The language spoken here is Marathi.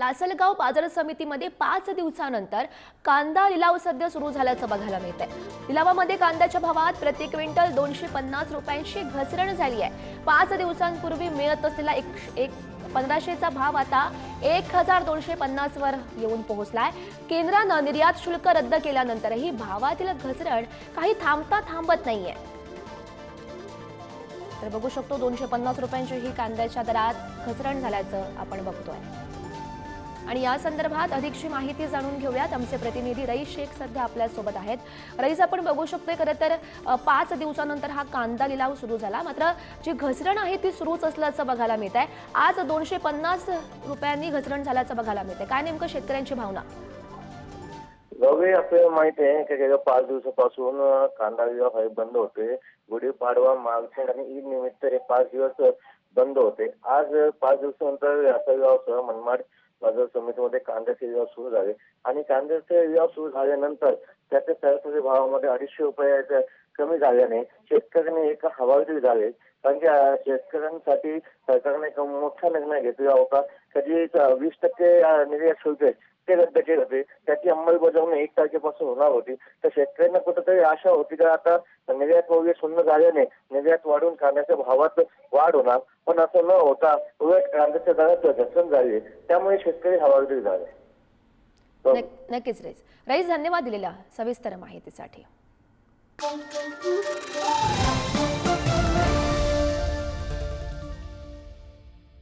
लासलगाव बाजार समितीमध्ये पाच दिवसानंतर कांदा लिलाव सध्या सुरू झाल्याचं बघायला मिळत आहे लिलावामध्ये कांद्याच्या भावात प्रति क्विंटल दोनशे पन्नास रुपयांची घसरण झाली आहे. पाच दिवसांपूर्वी मिळत असलेला एक एक पंधराशेचा भाव आता एक हजार दोनशे पन्नासवर येऊन पोहोचलाय. केंद्रानं निर्यात शुल्क रद्द केल्यानंतरही भावातील घसरण काही थांबता थांबत नाहीये. तर बघू शकतो दोनशे पन्नास रुपयांची ही कांद्याच्या दरात घसरण झाल्याचं आपण बघतोय. आणि या संदर्भात अधिकची माहिती जाणून घेऊयात. आमचे प्रतिनिधी रईस शेख सध्या आपल्यासोबत आहेत. रईस आपण बघू शकतोय खरं तर पाच दिवसानंतर हा कांदा लिलाव सुरू झाला. मात्र जी घसरण आहे ती सुरूच असल्याचं बघायला मिळत आहे आज दोनशे पन्नास रुपयांनी घसरण झाल्याचं बघायला मिळत आहे काय नेमकं शेतकऱ्यांची भावना? आपल्याला माहिती आहे की गेल्या पाच दिवसापासून कांदा लिलाव हे बंद होते. गुढीपाडवा मागसण आणि ईद निमित्त हे पाच दिवस बंद होते. आज पाच दिवसानंतर याचा मनमाड बाजार समितीमध्ये कांद्याचे लिलाव सुरू झाले. आणि कांद्याचे लिलाव सुरू झाल्यानंतर त्याच्या सरासरी भावामध्ये अडीचशे रुपये कमी झाल्याने शेतकऱ्यांनी एक हवालदिल झाले. कारण की शेतकऱ्यांसाठी सरकारने एक मोठा निर्णय घेतला होता. कधी वीस टक्के निर्यात शुल्क आहे ते रद्द केलं. अंमलबजावणी एक तारखेपासून होणार होती. तर शेतकऱ्यांना कुठेतरी आशा होती की आता निर्यात वगैरे शून्य झाल्याने निर्यात वाढून कांद्याच्या भावात वाढ होणार. पण असं न होता उलट कांद्याच्या दरात घसरण झाली. त्यामुळे शेतकरी हवालदिल झाले. नक्कीच रईस. रईस धन्यवाद दिलेल्या सविस्तर माहितीसाठी.